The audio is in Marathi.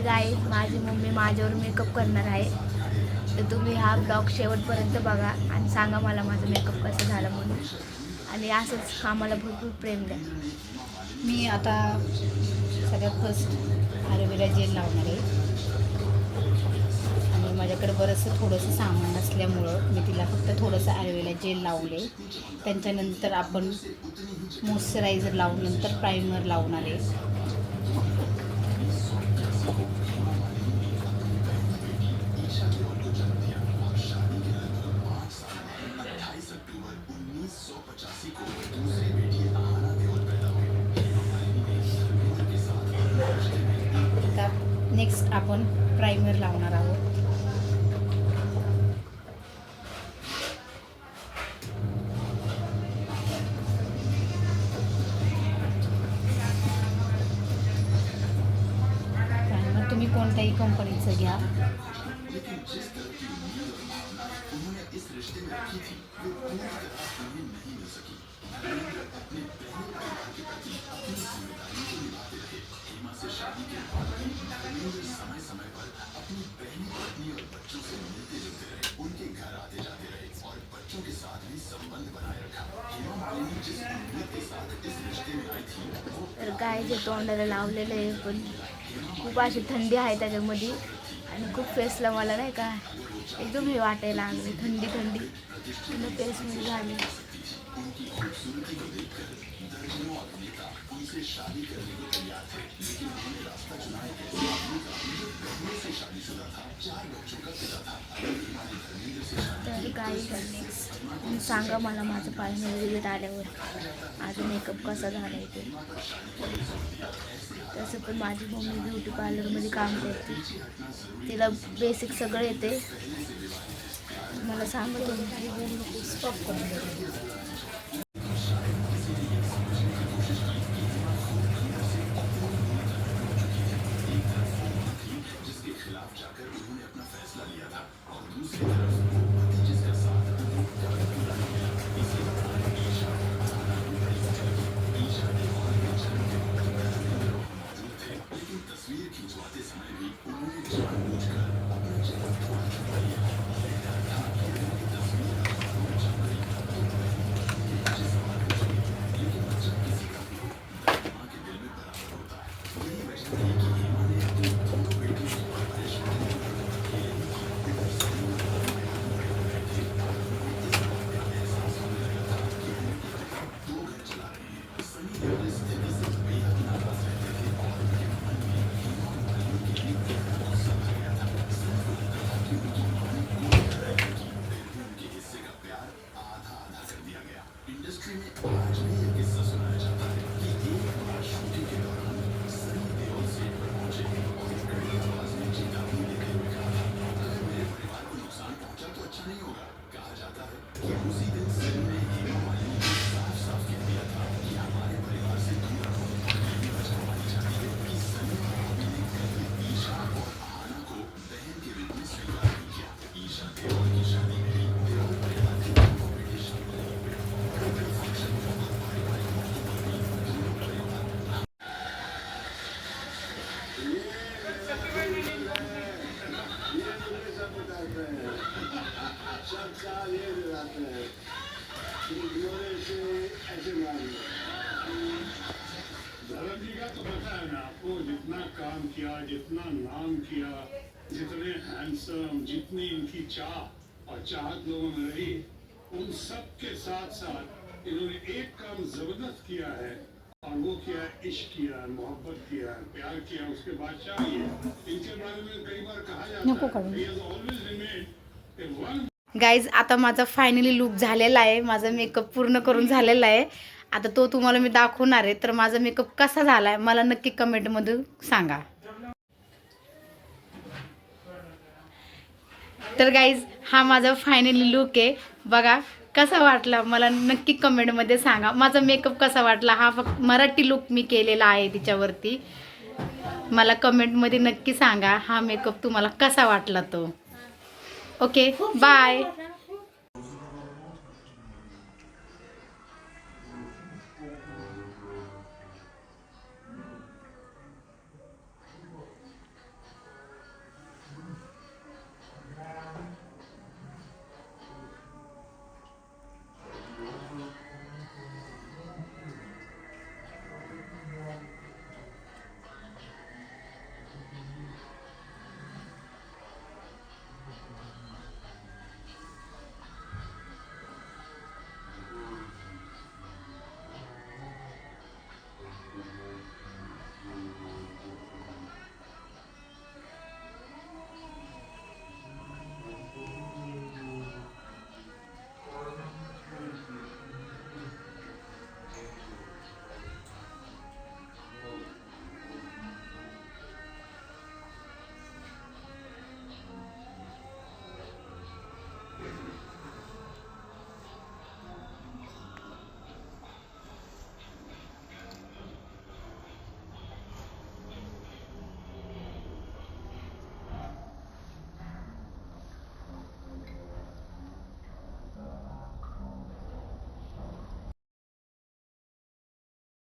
तर गाय माझी मम्मी माझ्यावर मेकअप करणार आहे. तर तुम्ही हा ब्लॉग शेवटपर्यंत बघा आणि सांगा मला माझा मेकअप कसं झाला म्हणून. आणि असंच आम्हाला भरपूर प्रेम द्या. मी आता सगळ्यात फर्स्ट ॲलोवेरा जेल लावणार आहे. आणि माझ्याकडे बरंचसं थोडंसं सामान असल्यामुळं मी तिला फक्त थोडंसं ॲलोवेरा जेल लावले. त्यांच्यानंतर आपण मॉइश्चरायझर लावून नंतर प्रायमर लावणार आहे. नेक्स्ट आपण प्राइमर लावणार आहोत. कोणत्याही कंपनीचं घ्या. तर गायचे तोंडाला लावलेलं खूप अशी थंडी आहे त्याच्यामध्ये. आणि खूप फेसला मला नाही का एकदम हे वाटायला लागले थंडी थंडी. पूर्ण फेसमध्ये झाली. तर काय नेक्स्ट सांगा मला माझं पाहिजे रिझल्ट आल्यावर. माझा मेकअप कसा झाला आहे ते. तसं पण माझी मम्मी ब्युटी पार्लरमध्ये काम करते. तिला बेसिक सगळं येते. मला सांगा तुम्ही. Gracias. धर्म जी का तो पता है ना आपको जितना काम किया जितना नाम किया जितने हैंडसम जितनी इनकी चाह और चाहत लोगों में रही उन सब के साथ साथ इन्होंने एक काम ज़बरदस्त किया है और वो किया है इश्क किया है मोहब्बत किया है प्यार किया उसके बाद चाहिए इनके बारे में कई बार कहा जाता है remained a one गाईज आता माझा फायनली लुक झालेला आहे. माझा मेकअप पूर्ण करून झालेला आहे. आता तो तुम्हाला मी दाखवणार आहे. तर माझा मेकअप कसा झाला आहे मला नक्की कमेंटमध्ये सांगा. तर गाईज हा माझा फायनली लुक आहे. बघा कसा वाटला मला नक्की कमेंटमध्ये सांगा. माझा मेकअप कसा वाटला हा फक्त मराठी लुक मी केलेला आहे तिच्यावरती. मला कमेंटमध्ये नक्की सांगा हा मेकअप तुम्हाला कसा वाटला तो. Okay, bye.